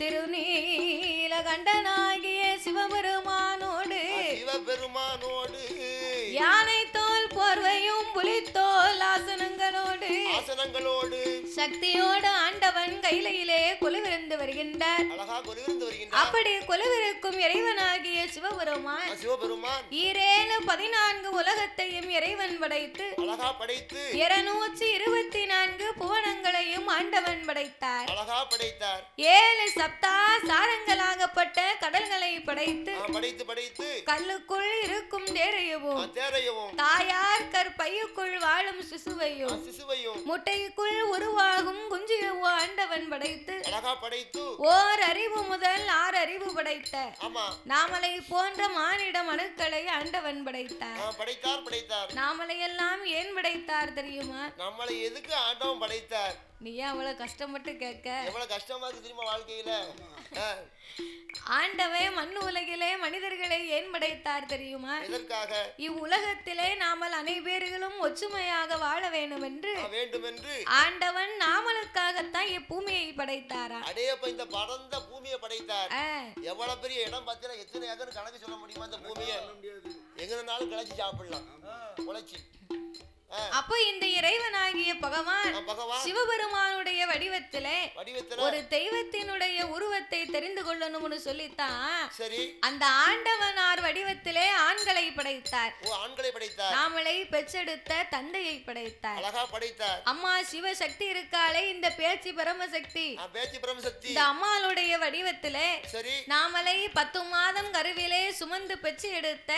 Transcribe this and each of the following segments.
திருநீலகண்டனாகிய சிவபெருமானோடு சிவபெருமானோடு யானை ஆசனங்களோடு சக்தியோடு ஆண்டவன் கையிலே கொலுவிருந்து வருகின்றார். அழகா கொலுவிருந்து வருகின்றார். அப்படி கொலுவிருக்கும் இறைவனாகிய சிவபெருமான் சிவபெருமான் ஈரேழு பதினான்கு உலகத்தையும் இறைவன் படைத்து அழகா படைத்து இருநூற்றி இருபத்தி நான்கு புவனங்களையும் ஆண்டவன் படைத்தார். அழகா படைத்தார். ஏழு சப்தா சாரங்களாகப்பட்ட கடல்களை படைத்து படைத்து படைத்து கல்லுக்குள் இருக்கும் தேரையவும் தேரையவும் தாயார் கற்பையுக்குள் வாழும் சிசுவையும் சிசுவையும் முட்டைக்குள் உருவாகும் குஞ்சியவும் ஆண்டவன் படைத்து. அழகா படைத்து. ஓர் அறிவு முதல் ஆறு அறிவு படைத்த நாமலை போன்ற மானிட மனுக்களை ஆண்டவன் படைத்தார் படைத்தார் படைத்தார். நாமலை எல்லாம் ஏன் படைத்தார் தெரியுமா? நம்மளை எதுக்கு ஆண்டவன் படைத்தார்? நீ ஏன் அவ்வளவு கஷ்டப்பட்டு கேட்க? எவ்வளவு கஷ்டமா இருக்கு தெரியுமா வாழ்க்கையில? ஆண்டவே மண் உலகிலே மனிதர்களை ஏன் படைத்தார் தெரியுமா? எதற்காக? இவ்வுலகத்திலே நாமல் அனைவர்களும் ஒற்றுமையாக வாழ வேண்டும் என்று வேண்டும் என்று ஆண்டவன் நாமளுக்காகத்தான் இப்பூமியை படைத்தாரா? அடையப்ப இந்த படர்ந்த பூமியை படைத்தார். எவ்வளவு பெரிய இடம் பார்த்தீங்கன்னா எத்தனை ஏக்கர் கணக்கு சொல்ல முடியுமா இந்த பூமியை? எங்கனாலும் கிளச்சி சாப்பிடலாம். உழைச்சி. அப்போ இந்த இறைவனாகிய பகவான் சிவபெருமானுடைய வடிவத்திலே ஒரு தெய்வத்தினுடைய உருவத்தை தெரிந்து கொள்ளணும்னு சொல்லித்தான் சரி. அந்த ஆண்டவனார் வடிவத்திலே ஆண்களை படைத்தார். ஆண்களை படைத்தார். நாமளை பெற்றெடுத்த தந்தையை படைத்தார். அழகா படைத்தார். அம்மா சிவசக்தி இருக்காளே இந்த பேச்சு பரமசக்தி பேச்சு பிரம்மசக்தி. இந்த அம்மாளுடைய வடிவத்திலே சரி. நாமளை பத்து மாதம் கருவிலே சுமந்து பெற்று எடுத்த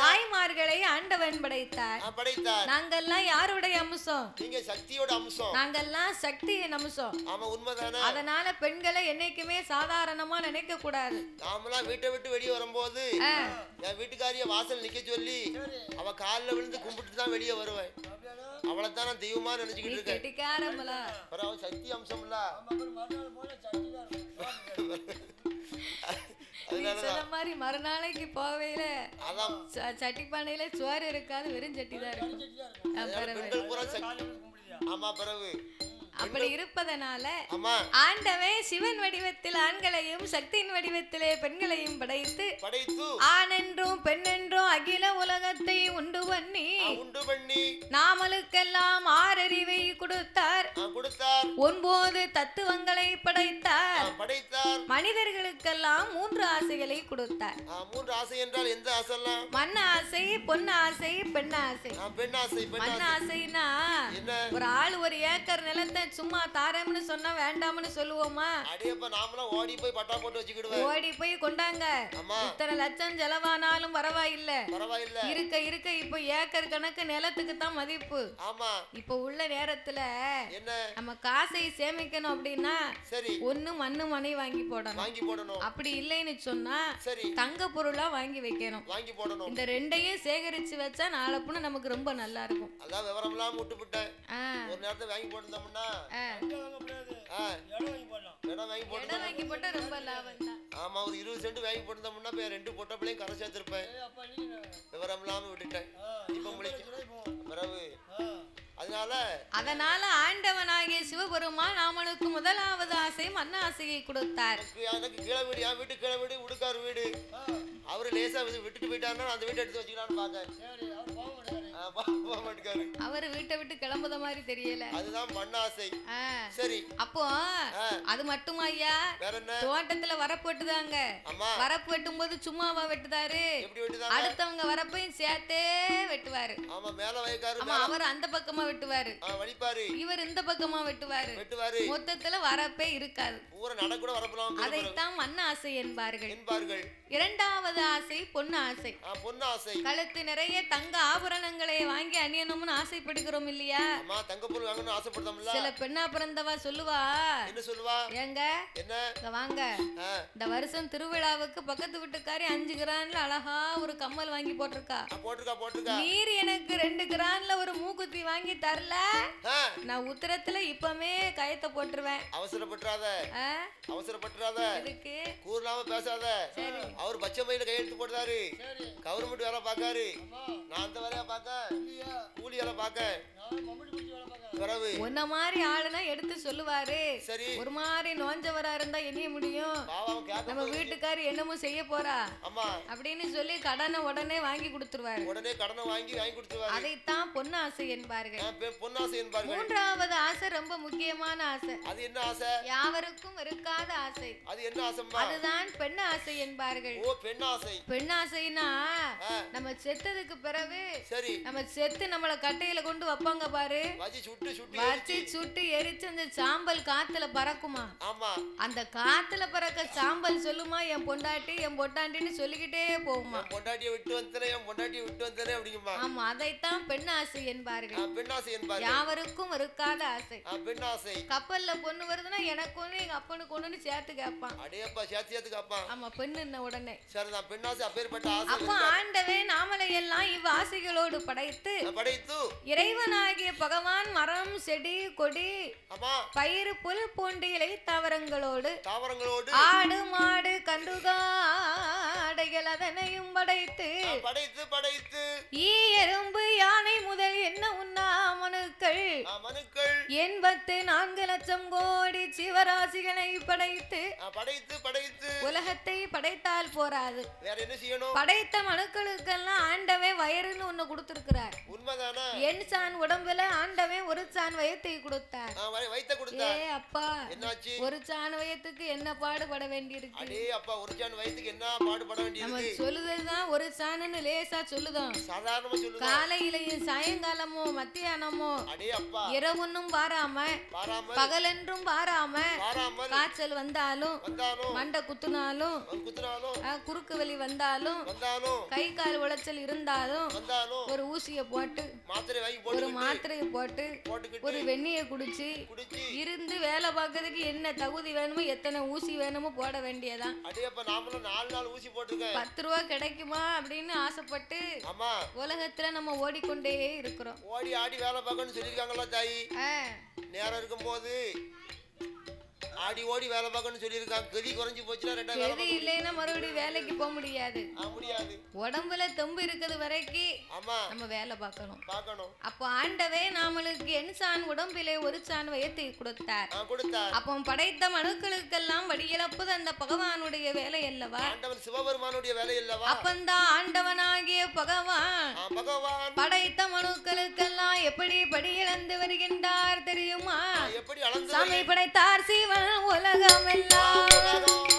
தாய்மார்களை ஆண்டவன் படைத்தார். படைத்தார். நாங்கெல்லாம் யாருடைய அம்சம்? நீங்க சக்தியோட அம்சம். நாங்கெல்லாம் சக்தியின் அம்சம். ஆமா உண்மைதானே? அதனால பெண்களை என்னைக்குமே சாதாரணமா நினைக்க கூடாது. நாமெல்லாம் வீட்டை விட்டு வெளியே வரும்போது என் வீட்டுக்காரிய வாசல் நிக்க சொல்லி அவ காலில் விழுந்து கும்பிட்டு தான் வெளியே வருவேன். அவளை தான் நான் தெய்வமா நினைச்சுக்கிட்டு இருக்கேன். கெட்டிக்காரமலா அவன் சக்தி அம்சம்ல சொன்ன மாதிரி மறுநாளைக்கு போவையில சட்டி பானையில சோறு இருக்காது வெறும் சட்டி தான் இருக்கும். ஆமா பிறகு. அப்படி இருப்பதனால ஆமா. ஆண்டவன் சிவன் வடிவத்தில் ஆண்களையும் சக்தியின் வடிவத்திலே பெண்களையும் படைத்து படைத்து ஆணென்றும் பெண்ணென்றும் அகில உலகத்தை உண்டு பண்ணி ஆ, உண்டு பண்ணி நாமளுக்கெல்லாம் ஆறறிவை கொடுத்தார். ஒன்பது தத்துவங்களை படைத்தார். படைத்தார். மனிதர்களுக்கெல்லாம் மூன்று ஆசைகளை கொடுத்தார். மூன்று ஆசை என்றால் எந்த ஆசைலாம் மண் ஆசை பொன் ஆசை பெண் ஆசை. பெண் ஆசை பெண் மண் ஆசை. ஆசைனா ஒரு ஆள் ஒரு ஏக்கர் நிலத்தை சும்மா தாரம்னு சொன்னா வேண்டாம்னு சொல்லுவோமா? அடையப்ப நாமெல்லாம் ஓடி போய் பட்டா போட்டு வச்சுக்கிடுவேன். ஓடி போய் கொண்டாங்க. இத்தனை லட்சம் செலவானாலும் பரவாயில்ல. பரவாயில்ல. இருக்க இருக்க இப்போ ஏக்கர் கணக்கு நிலத்துக்கு தான் மதிப்பு. ஆமா. இப்போ உள்ள நேரத்துல என்ன? நம்ம காசை சேமிக்கணும் அப்படின்னா சரி. ஒண்ணு மண்ணு மனை வாங்கி போடணும். வாங்கி போடணும். அப்படி இல்லைன்னு சொன்னா சரி. தங்க பொருளா வாங்கி வைக்கணும். வாங்கி போடணும். இந்த ரெண்டையும் சேகரிச்சு வச்சா நாளப்புன்னு நமக்கு ரொம்ப நல்லா இருக்கும். அதான் விவரம் விட்டு விட்டேன் ஒரு நேரத்தை வாங்கி போட்டிருந்தோம்னா இடம் வாங்கி போட்டு இடம் வாங்கி போட்டா ரொம்ப லாபம் தான். ஆமா ஒரு இருபது சென்ட் வாங்கி போட்டிருந்தோம்னா இப்ப ரெண்டு பொட்ட பிள்ளையும் கரை சேர்த்திருப்பேன். விவரம் இல்லாம விட்டுட்டேன். இப்ப முளைக்க பிறகு அதனால அதனால ஆண்டவனாகிய சிவபெருமான் அவனுக்கு முதலாவது ஆசை மண் ஆசையை கொடுத்தார். எனக்கு- எனக்கு கீழே வீடு என் வீட்டு கீழே வீடு உடுக்கார் வீடு. அவரு லேசா விட்டு- விட்டுட்டு போயிட்டாருன்னா நான் அந்த வீட்டை எடுத்து வச்சுக்கலாம்னு மாட்டேக்காரு அவர் வீட்டை விட்டு கிளம்புத மாதிரி தெரியல. அதுதான் மண்ணாசை. சரி. அப்போ அது மட்டுமா ஐயா? தோட்டத்துல வரப்பு வெட்டுதாங்க வரப்பு வெட்டும் போது சும்மாவா வெட்டுதாரு? அடுத்தவங்க வரப்பையும் சேர்த்தே வெட்டுவாரு. ஆமா அவர் அந்த பக்கமா வெட்டுவாரு. இவர் இந்த பக்கமா வெட்டுவாரு. மொத்தத்துல வரப்பே இருக்காது. அதைத்தான் மண் ஆசை என்பார்கள். என்பார்கள். இரண்டாவது ஆசை பொன் ஆசை. பொண்ணு ஆசை. கழுத்து நிறைய தங்க ஆபரணங்களை வாங்கி அணியணும்னு ஆசைப்படுகிறோம் இல்லையா? அம்மா தங்க பொருள் வாங்கணும்னு ஆசைப்படுதோம்ல. சில பெண்ணா பிறந்தவா சொல்லுவா? என்ன சொல்லுவா? ஏங்க? என்ன? வாங்க. இந்த வருஷம் திருவிழாவுக்கு பக்கத்து வீட்டுக்காரி அஞ்சு கிரான்ல அழகா ஒரு கம்மல் வாங்கி போட்டிருக்கா. போட்டிருக்கா போட்டிருக்கா. நீர் எனக்கு ரெண்டு கிரான்ல ஒரு மூக்குத்தி வாங்கி தரல. நான் உத்தரத்துல இப்பமே கயத்தை போட்டுருவேன். அவசரப்பட்டுறாத? அவசரப்பட்டுறாத. எதுக்கு? கூறலாம பேசாத. சரி. அவர் பச்சை மயில கையெழுத்து போடுறாரு. கவர்மெண்ட் வேலை பார்க்காரு. நான் அந்த வேலையா பார்க்க கூலி வேலை பார்க்க பிறகு. உன்ன மாதிரி ஆளுனா எடுத்து சொல்லுவாரு. சரி. ஒரு மாதிரி நோஞ்சவரா இருந்தா என்ன முடியும். நம்ம வீட்டுக்காரி என்னமோ செய்ய போறா. ஆமா. அப்படின்னு சொல்லி கடனை உடனே வாங்கி கொடுத்துருவாரு. உடனே கடனை வாங்கி வாங்கி கொடுத்துருவாரு. அதைத்தான் பொன்னாசை என்பார்கள். ஆ, பெ- பொன்னாசை என்பார்கள். மூன்றாவது ஆசை ரொம்ப முக்கியமான ஆசை. அது என்ன ஆசை? யாவருக்கும் இருக்காத ஆசை. அது என்ன ஆசைம்மா? அதுதான் பெண் ஆசை என்பார்கள். ஓ பெண் ஆசை பெண் ஆசைனா ஆ, நம்ம செத்ததுக்கு பிறகு சரி. நம்ம செத்து நம்மள கட்டையில கொண்டு வைப்பாங்க பாரு. வச்சு சுட்டு சுட்டு வச்சு. சுட்டு எரிச்சு அந்த சாம்பல் காத்துல பறக்குமா? ஆமா. அந்த காத்துல பறக்க சாம்பல் சொல்லுமா? என் பொண்டாட்டி என் பொண்டாட்டின்னு சொல்லிக்கிட்டே போகுமா? பொண்டாட்டியை விட்டு வந்தனே என் பொண்டாட்டியை விட்டு வந்தனே அப்படிங்குமா? ஆமா அதைத்தான் பெண் ஆசை என்பார்கள். ஆ, பெண் ஆசை என்பார்கள். யாவருக்கும் இருக்காத ஆசை. ஆ, பெண் ஆசை கப்பல்ல பொண்ணு வருதுன்னா எனக்கு ஒண்ணு எங்க அப்பனுக்கு ஒண்ணுன்னு சேர்த்து கேட்பான். அடேப்பா சேர்த்து சேர்த்து காப்பான் ஆமா பெண்ணுன்ன உடனே. சரிதான் பெண்ணாசை அப்பேற்பட்ட அப்ப ஆசை ஆண்டவே நாமளை எல்லாம் இவ்வாசைகளோடு படைத்து படைத்து. இறைவனாகிய பகவான் மரம் செடி கொடி பயிர் புல் போன்ற இலை தாவரங்களோடு தாவரங்களோடு. ஆடு மாடு கண்டுகாடைகள் அதனையும் படைத்து படைத்து படைத்து. ஈ எறும்பு யானை முதல் என்ன உண்ணா மனுக்கள்? மனுக்கள். எண்பத்து நான்கு லட்சம் கோடி சிவராசிகளை படைத்து படைத்து படைத்து. உலகத்தை படைத்தால் போராது வேற என்ன செய்யணும்? படைத்த மனுக்களுக்கெல்லாம் ஆண்டவன் வயறுன்னு ஒண்ணு கொடுத்திருக்கிறார். உண்மைதானே? என் சான் உடம்புல ஆண்டவன் ஒரு சான் வயத்தை கொடுத்தார். ஆ, வை- வைத்த ஏ அப்பா என்னாச்சு? ஒரு சான் வயத்துக்கு என்ன பாடுபட வேண்டியிருக்கு? அடே அப்பா ஒரு சான் வயிற்றுக்கு என்ன பாடுபட நம்ம வேண்டியது சொல்லுதல்தான் ஒரு சாணுன்னு லேசா சொல்லுதோம். சாதாரணமா சொல்லுங்க காலையிலையும் சாயங்காலமோ மத்தியானமோ அடே அப்பா. இரவுன்னும் பாராம பகலென்றும் பாராம காய்ச்சல் வந்தாலும் மண்டை குத்துனாலும் குறுக்கு வலி வந்தாலும் கை கால் உளைச்சல் இருந்தாலும் ஒரு ஊசிய போட்டு ஒரு மாத்திரையை போட்டு ஒரு வெந்நிய குடிச்சு இருந்து வேலை பார்க்கறதுக்கு என்ன தகுதி வேணுமோ எத்தனை ஊசி வேணுமோ போட வேண்டியதான் பத்து ரூபா கிடைக்குமா அப்படின்னு ஆசைப்பட்டு உலகத்துல நம்ம ஓடிக்கொண்டே இருக்கிறோம். ஓடி ஆடி வேலை பார்க்கணும்னு சொல்லியிருக்காங்களா தாயி? நேரம் இருக்கும்போது ஆடி ஓடி வேலை பார்க்கணும்னு சொல்லியிருக்காங்க. கதி குறைஞ்சு போச்சுன்னா ரெண்டாவது வேலை எது இல்லைன்னா மறுபடியும் வேலைக்கு போக முடியாது. பார்க்க முடியாது. உடம்புல தெம்பு இருக்குது வரைக்கும் ஆமா. நம்ம வேலை பார்க்கணும். பார்க்கணும். அப்போ ஆண்டவே நாமளுக்கு என் சான் உடம்பிலே ஒரு சான் வயத்தை கொடுத்தார். ஆ கொடுத்தார். அப்போ படைத்த மனுக்களுக்கெல்லாம் வடியிழப்பது அந்த பகவானுடைய வேலை அல்லவா? ஆண்டவன் சிவபெருமானுடைய வேலை இல்லவா அப்பந்தான் ஆண்டவனாகிய பகவான் ஆ, பகவான். படைத்த மனுக்களுக்கெல்லாம் எப்படி படியிழந்து வருகின்றார் தெரியுமா? எப்படி அளந்து சாமி படைத்தார் சிவன். உலகமெல்லாம்.